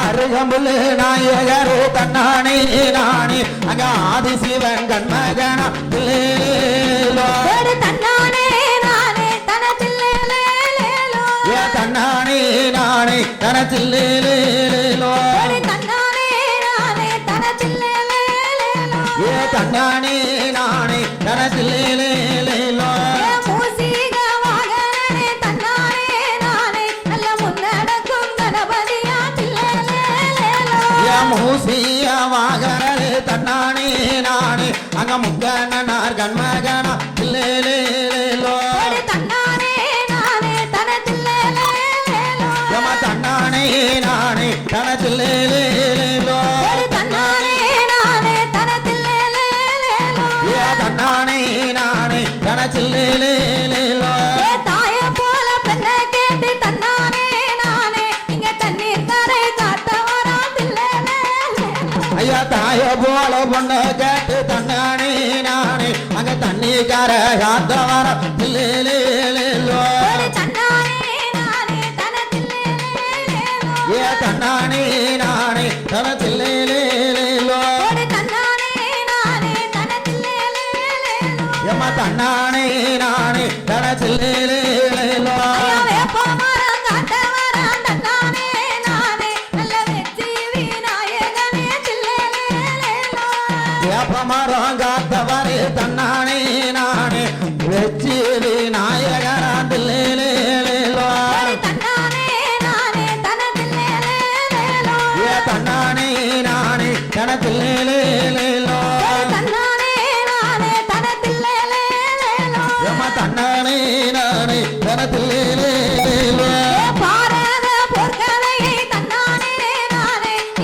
அருகம்புல் நாயகரே தன்னானே நானே அங்க ஆதிசிவன் கண்மகனா. தில்லேலோ ஒரு தன்னானே நானே தன தன்னானே நானே தனச்சில்லேலோ தன்னானே நானே ஏ தன்னானே நானே தனத்தில்லேலோ அங்க முக்கண்ணனார் கண்மகனா தில்லேலோ ஒரு தன்னானே நானே தன சில்லேலேலேலோ. யம தன்னானே நானே தனத்தில்லேலோ தாய போல பொண்ணு கேட்டு தன்னானே நானே. அங்க தண்ணிக்கார காத்த வர. ஏ தன்னானே நானே தனத்தில்லேலோ ஒரு தன்னானே நானே தன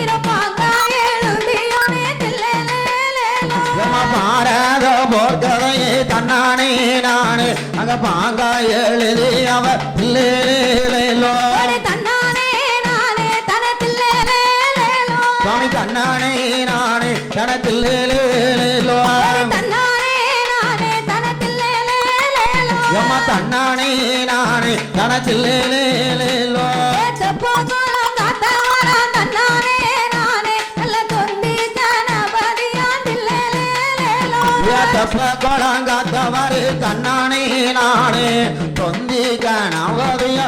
இருப்பாங்காய் எழுதியோனே தில்லேலேலேலோ. எம்ம பாரத போர்க்கதையே தன்னானே நானே அங்க பாங்க எழுதி அவர் தன்னானே நானே. சுவாமி தன்னானே நானே தனத்தில்லேலோ ஒரு தன்னானே நானே தன தில்லேலேலேலோ. எம்ம தன்னானே நானே தனத்தில்லேலோ ஏ செப்பகுளம் காத்தவரா தன்னானே நானே நல்ல தொந்தி கணபதியா தில்லேலேலேலோ. ஏத்தப்ப கொளங்காத்தவர் தன்னானே நானே தொந்தி கணவதிய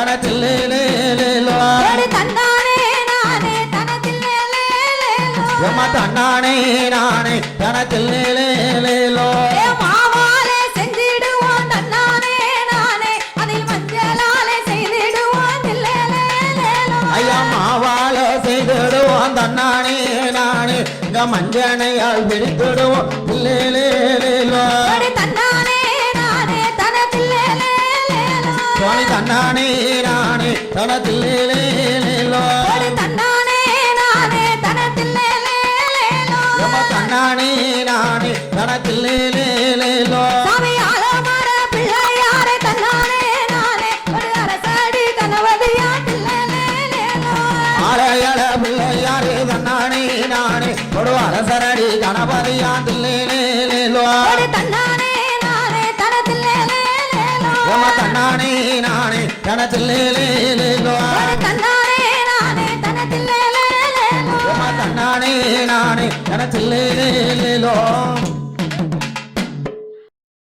ஒரு தன்னானே நானே தன தில்லேலேலேலோ. எம்ம தன்னானே நானே செஞ்சிடுவோம் தன்னானே நானே. நானே. இங்க மஞ்சனையால் பிடித்திடுவோம் தன்னானே நானே தன தில்லேலேலேலோ. சுவாமி தன்னானே நானே தனத்தில்லேலோ ஒரு தன்னானே நானே தன தில்லேலேலேலோ. எம்ம தன்னானே நானே தனத்தில்லேலோ சாமி ஆலமர பிள்ளையாரே தன்னானே நானே. ஒரு அரசடி பிள்ளையாரே தன்னானே நானே. ஒரு தன்னானே நானே தன்னானே நானே தனத்தில்லேலோ